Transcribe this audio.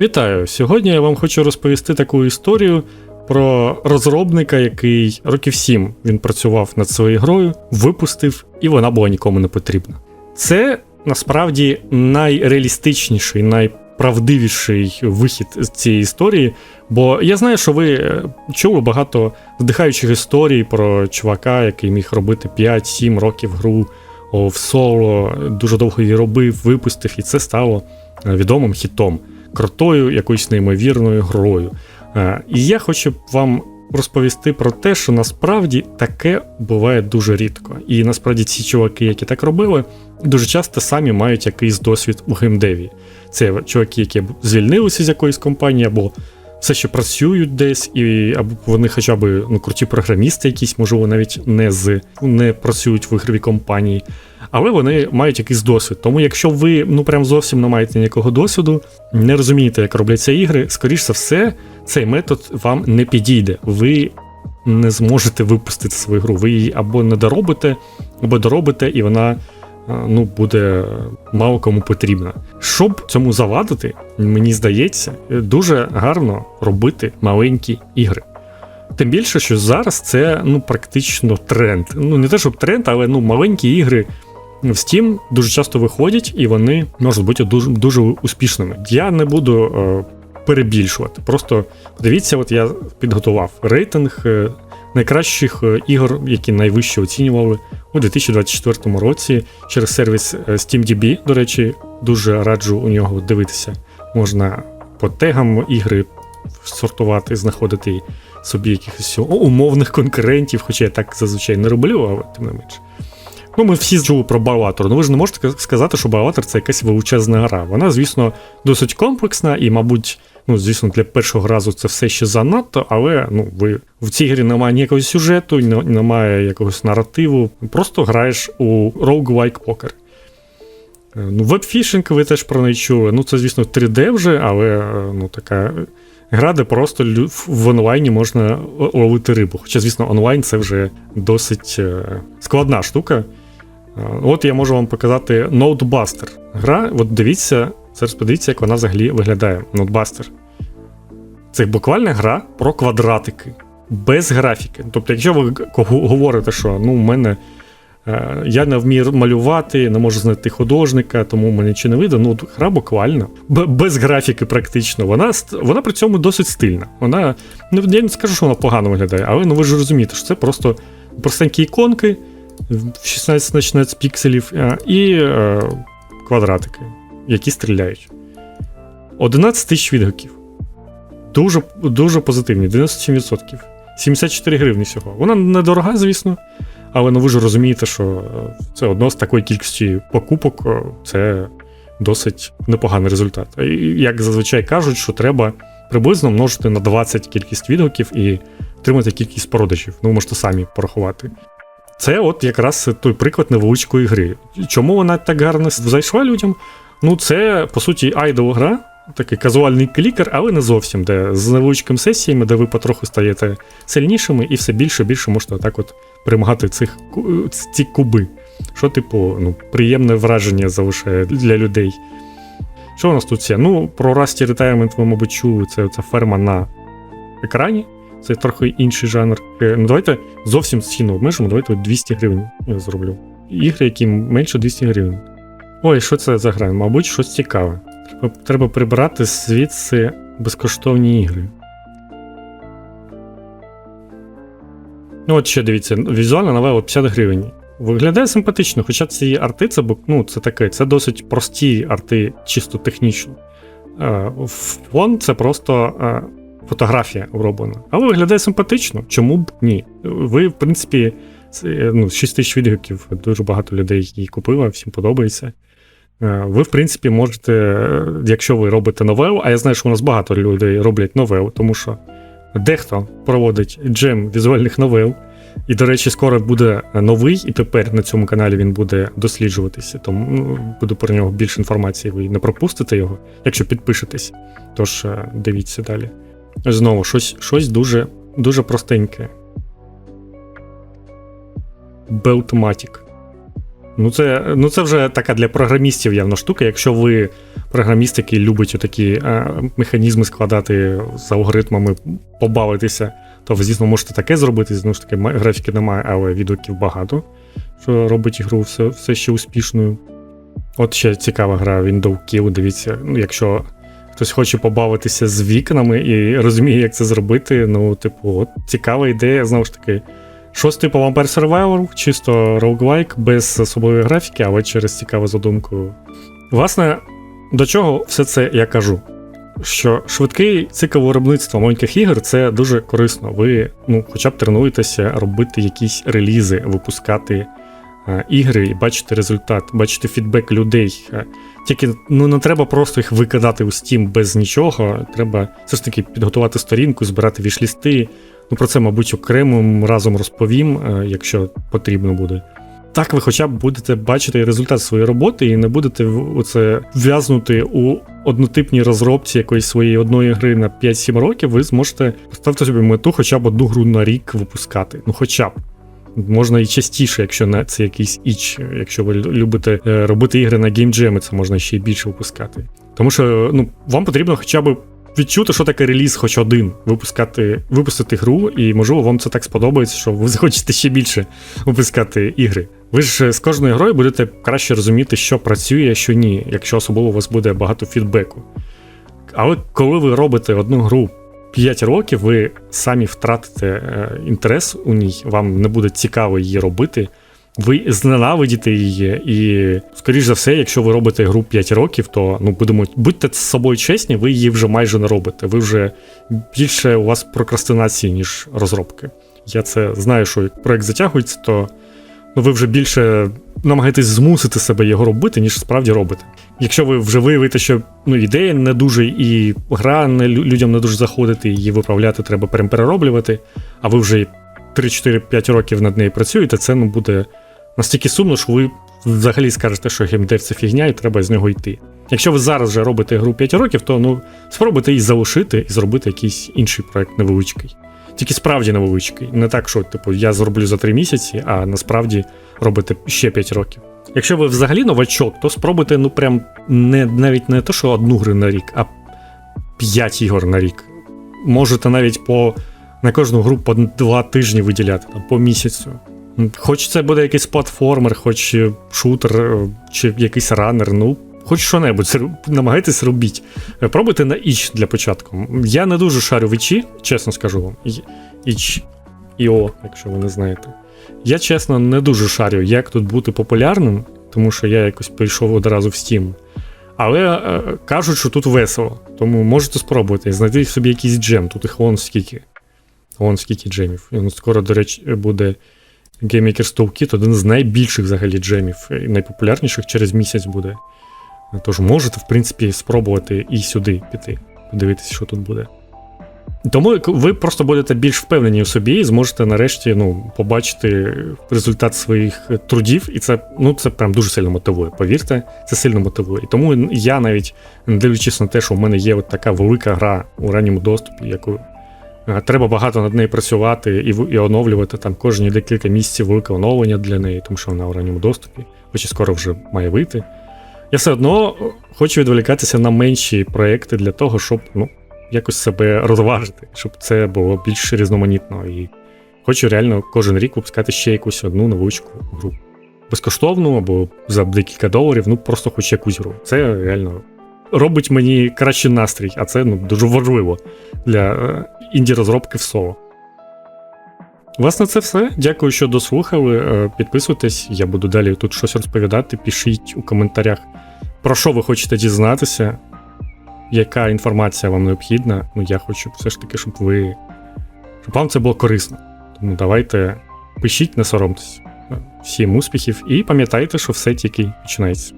Вітаю! Сьогодні я вам хочу розповісти таку історію про розробника, який років сім він працював над своєю грою, випустив, і вона була нікому не потрібна. Це насправді найреалістичніший, найправдивіший вихід з цієї історії. Бо я знаю, що ви е, чули багато вдихаючих історій про чувака, який міг робити 5-7 років гру в соло, дуже довго її робив, випустив, і це стало е, відомим хітом крутою, якоюсь неймовірною грою. Е, І я хочу вам розповісти про те, що насправді таке буває дуже рідко. І насправді ці чуваки, які так робили, дуже часто самі мають якийсь досвід у геймдеві. Це чуваки, які звільнилися з якоїсь компанії, або все ще працюють десь, і або вони хоча б ну, круті програмісти, якісь, можливо, навіть не з не працюють в ігровій компанії, але вони мають якийсь досвід. Тому, якщо ви ну прям зовсім не маєте ніякого досвіду, не розумієте, як робляться ігри, скоріш за все, цей метод вам не підійде. Ви не зможете випустити свою гру. Ви її або не доробите, або доробите, і вона ну, буде мало кому потрібна. Щоб цьому завадити, мені здається, дуже гарно робити маленькі ігри. Тим більше, що зараз це ну, практично тренд. Ну, не те, щоб тренд, але ну, маленькі ігри в Steam дуже часто виходять, і вони можуть бути дуже дуже успішними. Я не буду е, перебільшувати. Просто дивіться, от я підготував рейтинг е, найкращих е, ігор, які найвище оцінювали у 2024 році через сервіс SteamDB. До речі, дуже раджу у нього дивитися. Можна по тегам ігри сортувати, знаходити собі якихось умовних конкурентів, хоча я так зазвичай не роблю, але тим не менше. Ну, ми всі чули про Баватор. Ну ви ж не можете сказати, що Баватор це якась величезна гра. Вона, звісно, досить комплексна, і, мабуть, ну, звісно, для першого разу це все ще занадто, але ну, ви в цій грі немає ніякого сюжету, немає якогось наративу. Просто граєш у roguelike покер. Ну, вебфішинг ви теж про неї чули. Ну, це, звісно, 3D вже, але ну, така гра, де просто в онлайні можна ловити рибу. Хоча, звісно, онлайн це вже досить е, складна штука. От я можу вам показати Notebuster. Гра, от дивіться, зараз подивіться, як вона взагалі виглядає. Notebuster. Це буквально гра про квадратики, без графіки. Тобто, якщо ви говорите, що ну, в мене е, я не вмію малювати, не можу знайти художника, тому мені нічого не вийде. Ну, гра буквально без графіки, практично. Вона вона при цьому досить стильна. Вона, ну, Я не скажу, що вона погано виглядає, але ну, ви ж розумієте, що це просто простенькі іконки. 16 на 16 пікселів е, і е, квадратики, які стріляють. 11 тисяч відгуків. Дуже дуже позитивні, 97%. 74 гривні всього. Вона недорога, звісно, але ну ви ж розумієте, що е, це одно з такої кількості покупок це досить непоганий результат. І Як зазвичай кажуть, що треба приблизно множити на 20 кількість відгуків і отримати кількість продажів. Ну, ви можете самі порахувати. Це от якраз той приклад невеличкої гри. Чому вона так гарно зайшла людям? Ну, це, по суті, айдол гра, такий казуальний клікер, але не зовсім, де з невеличкими сесіями, де ви потроху стаєте сильнішими і все більше і більше можете так от перемагати цих, ці куби. Що, типу, ну, приємне враження залишає для людей. Що у нас тут є? Ну, про Rusty Retirement ви, мабуть, чули, це ця ферма на екрані. Це трохи інший жанр. Е, ну давайте зовсім ціну обмежимо, давайте 200 гривень я зроблю. Ігри, які менше 200 гривень. Ой, що це за гра? Мабуть, щось цікаве. Треба, треба прибрати звідси безкоштовні ігри. Ну, от ще дивіться, візуальна новела 50 гривень. Виглядає симпатично, хоча ці арти, це ну, це таке, це досить прості арти, чисто технічно. Е, фон це просто е, фотографія оброблена. Але виглядає симпатично, чому б ні? Ви, в принципі, ну, 6 тисяч відгуків, дуже багато людей її купило, всім подобається. Е, ви, в принципі, можете, якщо ви робите новел, а я знаю, що у нас багато людей роблять новел, тому що дехто проводить джем візуальних новел. І, до речі, скоро буде новий, і тепер на цьому каналі він буде досліджуватися. Тому ну, буду про нього більше інформації, ви не пропустите його, якщо підпишетесь. Тож е, дивіться далі. Знову щось щось дуже дуже простеньке. Beltmatic. Ну це, ну це вже така для програмістів явно штука. Якщо ви програміст, який любить такі е, механізми складати з алгоритмами, побавитися, то ви, звісно, можете таке зробити. Знову ж таки, графіки немає, але відгуків багато, що робить ігру все, все ще успішною. От ще цікава гра Window Kill, дивіться, ну, якщо хтось хоче побавитися з вікнами і розуміє, як це зробити, ну, типу, от цікава ідея, знову ж таки. Щось типу Vampire Survivor, чисто роуглайк, без особливої графіки, але через цікаву задумку. Власне, до чого все це я кажу? Що швидкий цикл виробництва маленьких ігор це дуже корисно. Ви ну, хоча б тренуєтеся робити якісь релізи, випускати ігри і бачити результат, бачити фідбек людей. Е, Тільки ну, не треба просто їх викидати у Steam без нічого. Треба все ж таки підготувати сторінку, збирати вішлісти. Ну, про це, мабуть, окремим разом розповім, е, якщо потрібно буде. Так ви хоча б будете бачити результат своєї роботи і не будете оце в'язнути у однотипній розробці якоїсь своєї одної гри на 5-7 років, ви зможете поставити собі мету хоча б одну гру на рік випускати. Ну, хоча б. Можна і частіше, якщо не це якийсь іч. Якщо ви любите е, робити ігри на геймджеми, це можна ще й більше випускати. Тому що ну, вам потрібно хоча б відчути, що таке реліз, хоч один, випускати, випустити гру, і можливо вам це так сподобається, що ви захочете ще більше випускати ігри. Ви ж з кожною грою будете краще розуміти, що працює, що ні, якщо особливо у вас буде багато фідбеку. Але коли ви робите одну гру 5 років, ви самі втратите е, інтерес у ній, вам не буде цікаво її робити. Ви зненавидіте її, і, скоріш за все, якщо ви робите гру 5 років, то ну будемо будьте з собою чесні, ви її вже майже не робите. Ви вже більше у вас прокрастинації, ніж розробки. Я це знаю, що як проект затягується, то ну, ви вже більше намагаєтесь змусити себе його робити, ніж справді робите. Якщо ви вже виявите, що ну, ідея не дуже, і гра не, лю- людям не дуже заходить, і її виправляти треба перероблювати, а ви вже 3-4-5 років над нею працюєте, це ну, буде настільки сумно, що ви взагалі скажете, що геймдев це фігня, і треба з нього йти. Якщо ви зараз вже робите гру 5 років, то ну спробуйте її залишити і зробити якийсь інший проект невеличкий. Тільки справді невеличкий. Не так, що типу я зроблю за 3 місяці, а насправді робите ще 5 років. Якщо ви взагалі новачок, то спробуйте, ну прям не навіть не те, що одну гру на рік, а 5 ігор на рік. Можете навіть по на кожну гру по 2 тижні виділяти, там, по місяцю. Хоч це буде якийсь платформер, хоч е, шутер, е, чи якийсь ранер, ну, хоч що-небудь, намагайтесь робіть. Е, Пробуйте на іч для початку. Я не дуже шарю в ічі, чесно скажу вам. Іч іо, якщо ви не знаєте. Я чесно не дуже шарю, як тут бути популярним, тому що я якось прийшов одразу в Steam. Але е, кажуть, що тут весело. Тому можете спробувати, знайти собі якийсь джем. Тут їх вон скільки. Вон скільки джемів. І, скоро, до речі, буде Game Maker's Toolkit, один з найбільших взагалі джемів, найпопулярніших через місяць буде. Тож можете, в принципі, спробувати і сюди піти, подивитися, що тут буде. Тому ви просто будете більш впевнені у собі і зможете нарешті ну, побачити результат своїх трудів, і це ну, це прям дуже сильно мотивує. Повірте, це сильно мотивує. І тому я навіть, не дивлячись на те, що в мене є от така велика гра у ранньому доступі, яку е, треба багато над нею працювати і, і оновлювати там кожні декілька місяців велике оновлення для неї, тому що вона у ранньому доступі, хоч і скоро вже має вийти. Я все одно хочу відволікатися на менші проекти для того, щоб ну, якось себе розважити, щоб це було більш різноманітно. І хочу реально кожен рік випускати ще якусь одну новичку гру. Безкоштовну або за декілька доларів, ну просто хоч якусь гру. Це реально робить мені кращий настрій, а це ну, дуже важливо для е, інді-розробки в соло. Власне, це все. Дякую, що дослухали. Е, Підписуйтесь, я буду далі тут щось розповідати. Пишіть у коментарях, про що ви хочете дізнатися, яка інформація вам необхідна. Ну, я хочу все ж таки, щоб ви. щоб вам це було корисно. Тому давайте пишіть, не соромтесь. Всім успіхів і пам'ятайте, що все тільки починається.